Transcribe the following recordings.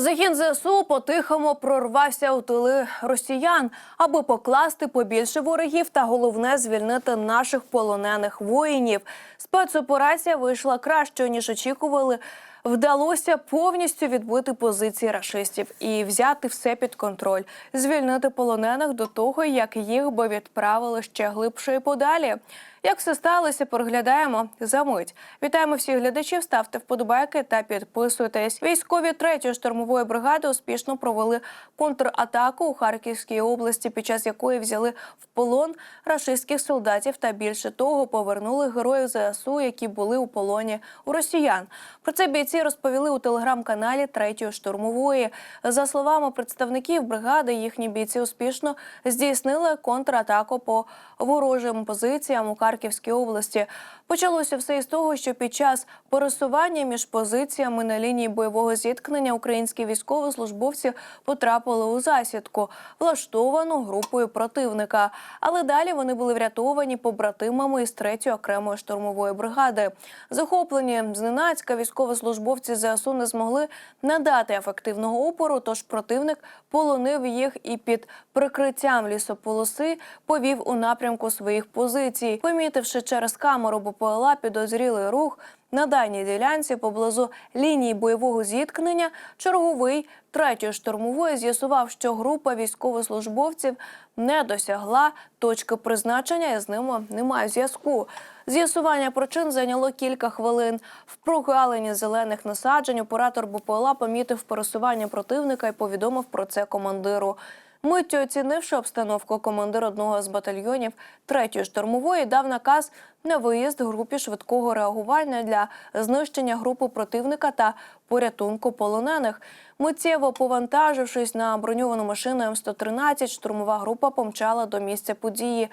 Загін ЗСУ по-тихому прорвався у тили росіян, аби покласти побільше ворогів та головне звільнити наших полонених воїнів. Спецоперація вийшла краще ніж очікували. Вдалося повністю відбити позиції рашистів і взяти все під контроль, звільнити полонених до того, як їх би відправили ще глибше і подалі. Як все сталося, переглядаємо за мить. Вітаємо всіх глядачів. Ставте вподобайки та підписуйтесь. Військові третьої штурмової бригади успішно провели контратаку у Харківській області, під час якої взяли в полон рашистських солдатів та більше того повернули героїв ЗСУ, які були у полоні у росіян. Про це бійці розповіли у телеграм-каналі третьої штурмової. За словами представників бригади, їхні бійці успішно здійснили контратаку по ворожим позиціям у Харківській області. Почалося все із того, що під час пересування між позиціями на лінії бойового зіткнення українські військовослужбовці потрапили у засідку, влаштовану групою противника. Але далі вони були врятовані побратимами із третьої окремої штурмової бригади. Захоплені зненацька військовослужбовці ЗСУ не змогли надати ефективного опору, тож противник полонив їх і під прикриттям лісополоси повів у напрямку своїх позицій. Помітивши через камеру БПЛА підозрілий рух на даній ділянці поблизу лінії бойового зіткнення, черговий третьої штурмової з'ясував, що група військовослужбовців не досягла точки призначення і з ними немає зв'язку. З'ясування причин зайняло кілька хвилин. В прогалині зелених насаджень оператор БПЛА помітив пересування противника і повідомив про це командиру. Миттю оцінивши обстановку, командир одного з батальйонів третьої штурмової дав наказ на виїзд групі швидкого реагування для знищення групи противника та порятунку полонених. Миттєво повантажившись на броньовану машину М113, штурмова група помчала до місця події.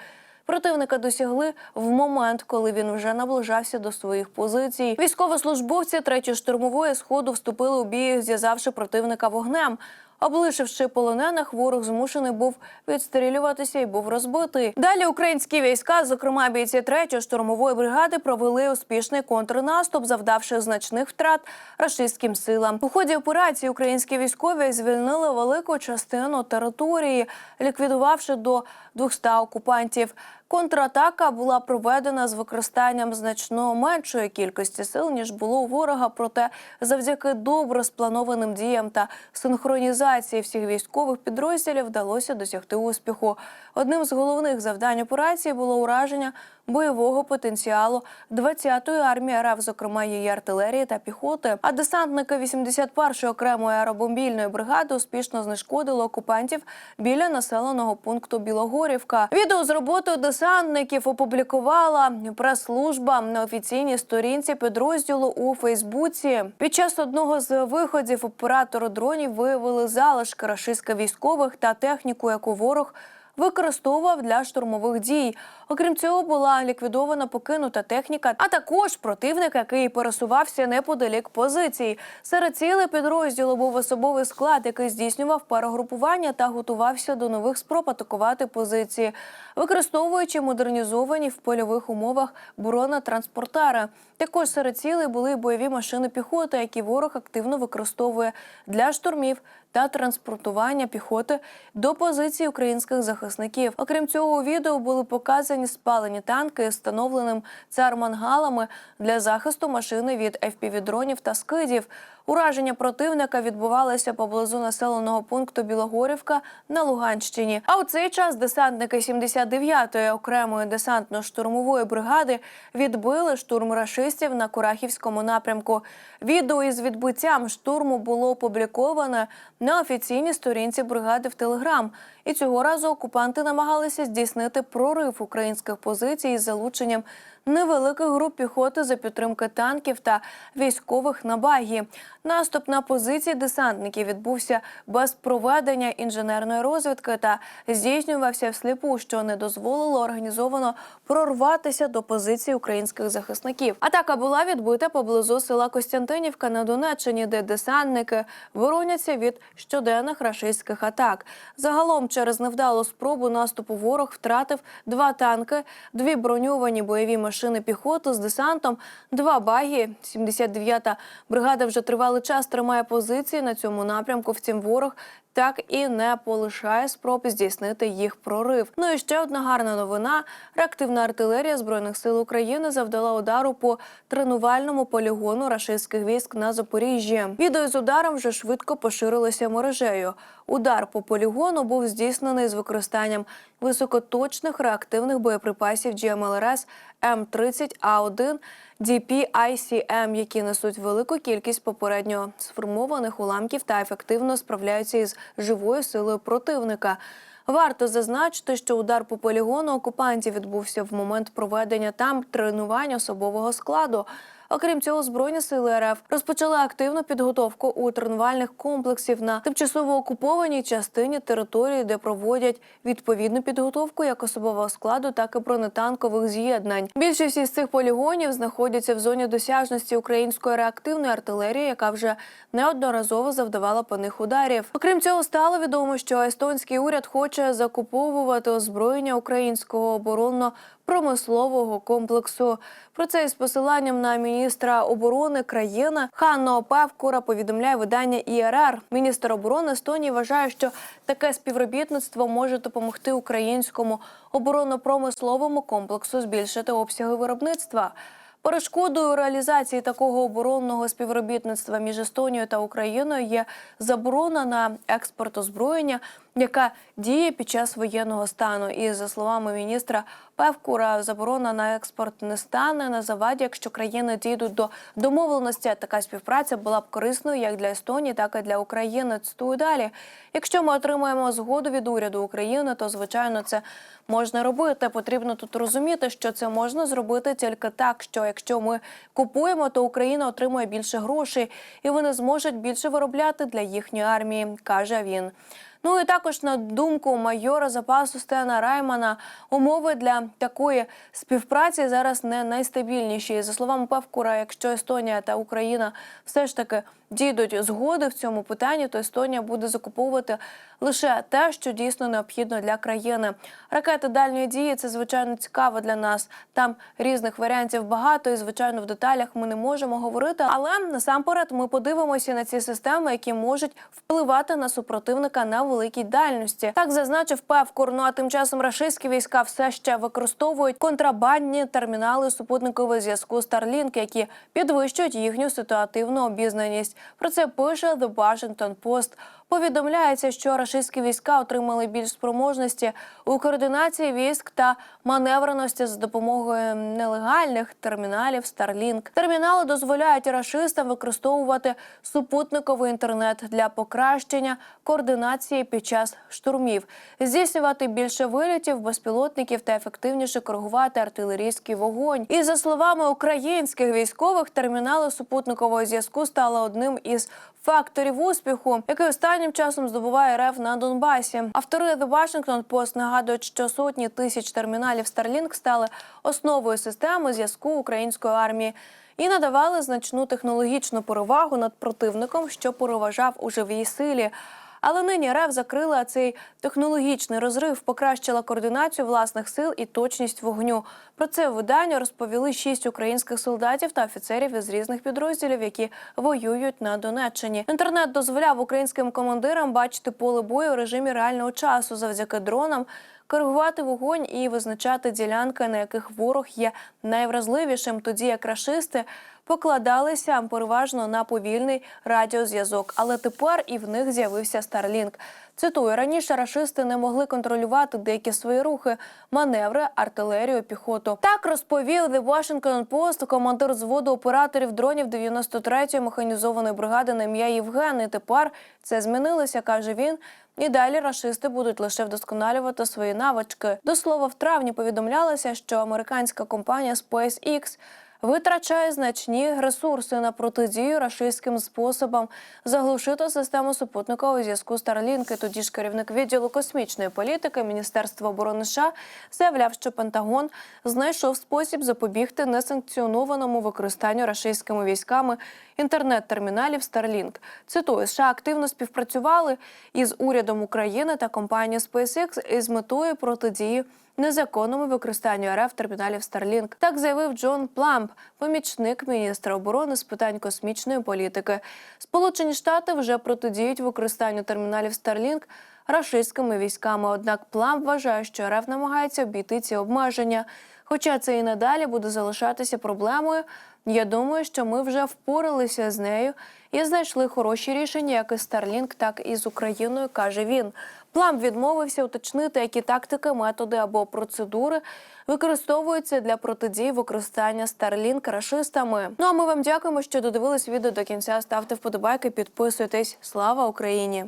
Противника досягли в момент, коли він вже наближався до своїх позицій. Військовослужбовці третьої штурмової сходу вступили у бій, зв'язавши противника вогнем. Облишивши полонених, ворог змушений був відстрілюватися і був розбитий. Далі українські війська, зокрема бійці третьої штурмової бригади, провели успішний контрнаступ, завдавши значних втрат рашистським силам. У ході операції українські військові звільнили велику частину території, ліквідувавши до 200 окупантів. Контратака була проведена з використанням значно меншої кількості сил ніж було у ворога. Проте, завдяки добре спланованим діям та синхронізації всіх військових підрозділів вдалося досягти успіху. Одним з головних завдань операції було ураження бойового потенціалу 20-ї армії РФ, зокрема її артилерії та піхоти. А десантники 81-ї окремої аеробомбільної бригади успішно знешкодили окупантів біля населеного пункту Білогорівка. Відео з роботою десантників опублікувала прес-служба на офіційній сторінці підрозділу у Фейсбуці. Під час одного з виходів оператори дронів виявили залишки рашистських військових та техніку, яку ворог використовував для штурмових дій. Окрім цього, була ліквідована покинута техніка, а також противник, який пересувався неподалік позицій. Серед цілей підрозділу був особовий склад, який здійснював перегрупування та готувався до нових спроб атакувати позиції, використовуючи модернізовані в польових умовах бронетранспортери. Також серед цілей були бойові машини піхоти, які ворог активно використовує для штурмів та транспортування піхоти до позицій українських захисників. Окрім цього, у відео були показані спалені танки встановленим цармангалами для захисту машини від FPV-дронів та скидів. Ураження противника відбувалося поблизу населеного пункту Білогорівка на Луганщині. А у цей час десантники 79-ї окремої десантно-штурмової бригади відбили штурм рашистів на Курахівському напрямку. Відео із відбиттям штурму було опубліковане на офіційній сторінці бригади в Телеграм. І цього разу окупанти намагалися здійснити прорив українських позицій із залученням невеликих груп піхоти за підтримки танків та військових на багі. Наступ на позиції десантників відбувся без проведення інженерної розвідки та здійснювався всліпу, що не дозволило організовано прорватися до позицій українських захисників. Атака була відбита поблизу села Костянтинівка на Донеччині, де десантники вороняться від щоденних рашистських атак. Загалом, через невдалу спробу наступу ворог втратив два танки, дві броньовані бойові машини машини піхоти з десантом, два багі. 79-та бригада вже тривалий час тримає позиції на цьому напрямку. Втім, ворог так і не полишає спроб здійснити їх прорив. Ну і ще одна гарна новина: реактивна артилерія збройних сил України завдала удару по тренувальному полігону рашистських військ на Запоріжжі. Відео з ударом вже швидко поширилося мережею. Удар по полігону був здійснений з використанням високоточних реактивних боєприпасів GMLRS М30А1 DPICM, які несуть велику кількість попередньо сформованих уламків та ефективно справляються із живою силою противника. Варто зазначити, що удар по полігону окупантів відбувся в момент проведення там тренувань особового складу. Окрім цього, збройні сили РФ розпочали активну підготовку у тренувальних комплексів на тимчасово окупованій частині території, де проводять відповідну підготовку як особового складу, так і бронетанкових з'єднань. Більшість із цих полігонів знаходяться в зоні досяжності української реактивної артилерії, яка вже неодноразово завдавала по них ударів. Окрім цього, стало відомо, що естонський уряд хоче закуповувати озброєння українського оборонно промислового комплексу. Про це із посиланням на міністра оборони країни Ханно Певкура повідомляє видання ІРР. Міністр оборони Естонії вважає, що таке співробітництво може допомогти українському оборонно-промисловому комплексу збільшити обсяги виробництва. Перешкодою реалізації такого оборонного співробітництва між Естонією та Україною є заборона на експорт озброєння, яка діє під час воєнного стану. І за словами міністра Певкура, заборона на експорт не стане на заваді, якщо країни дійдуть до домовленості. Така співпраця була б корисною як для Естонії, так і для України. Цитую далі. Якщо ми отримаємо згоду від уряду України, то звичайно це можна робити. Потрібно тут розуміти, що це можна зробити тільки так, що якщо ми купуємо, то Україна отримує більше грошей, і вони зможуть більше виробляти для їхньої армії, каже він. Ну і також на думку майора запасу Стена Раймана, умови для такої співпраці зараз не найстабільніші. За словами Певкура, якщо Естонія та Україна все ж таки дійдуть згоди в цьому питанні, то Естонія буде закуповувати лише те, що дійсно необхідно для країни. Ракети дальньої дії це звичайно цікаво для нас. Там різних варіантів багато, і звичайно в деталях ми не можемо говорити. Але насамперед ми подивимося на ці системи, які можуть впливати на супротивника на великій дальності. Так зазначив Певкур. Ну а тим часом рашистські війська все ще використовують контрабандні термінали супутникового зв'язку Starlink, які підвищують їхню ситуативну обізнаність. Про це пише The Washington Post. Повідомляється, що рашистські війська отримали більш спроможності у координації військ та маневреності за допомогою нелегальних терміналів Starlink. Термінали дозволяють рашистам використовувати супутниковий інтернет для покращення координації під час штурмів, здійснювати більше вилітів, безпілотників та ефективніше коригувати артилерійський вогонь. І за словами українських військових, термінали супутникового зв'язку стали одним із факторів успіху, який останнім часом здобуває РФ на Донбасі. Автори The Washington Post нагадують, що сотні тисяч терміналів Starlink стали основою системи зв'язку української армії. І надавали значну технологічну перевагу над противником, що переважав у живій силі. Але нині РФ закрила цей технологічний розрив, покращила координацію власних сил і точність вогню. Про це в виданні розповіли шість українських солдатів та офіцерів із різних підрозділів, які воюють на Донеччині. Інтернет дозволяв українським командирам бачити поле бою у режимі реального часу завдяки дронам. Коригувати вогонь і визначати ділянки, на яких ворог є найвразливішим, тоді як рашисти покладалися переважно на повільний радіозв'язок. Але тепер і в них з'явився Starlink. Цитую, раніше рашисти не могли контролювати деякі свої рухи, маневри, артилерію, піхоту. Так розповів The Washington Post, командир зводу операторів дронів 93-ї механізованої бригади на ім'я Євген. І тепер це змінилося, каже він. І далі рашисти будуть лише вдосконалювати свої навички. До слова, в травні повідомлялося, що американська компанія SpaceX витрачає значні ресурси на протидію рашистським способам заглушити систему супутникового зв'язку. І Тоді ж керівник відділу космічної політики Міністерства оборони США заявляв, що Пентагон знайшов спосіб запобігти несанкціонованому використанню рашистськими військами інтернет-терміналів Starlink. Цитую, США активно співпрацювали із урядом України та компанією SpaceX із метою протидії незаконному використанню РФ терміналів Starlink. Так заявив Джон Пламп, помічник міністра оборони з питань космічної політики. Сполучені Штати вже протидіють використанню терміналів Starlink рашистськими військами. Однак Пламп вважає, що РФ намагається обійти ці обмеження. Хоча це і надалі буде залишатися проблемою. Я думаю, що ми вже впоралися з нею і знайшли хороші рішення, як із Starlink, так і з Україною, каже він. Плам відмовився уточнити, які тактики, методи або процедури використовуються для протидії використання Starlink рашистами. Ну а ми вам дякуємо, що додивились відео до кінця. Ставте вподобайки, підписуйтесь. Слава Україні!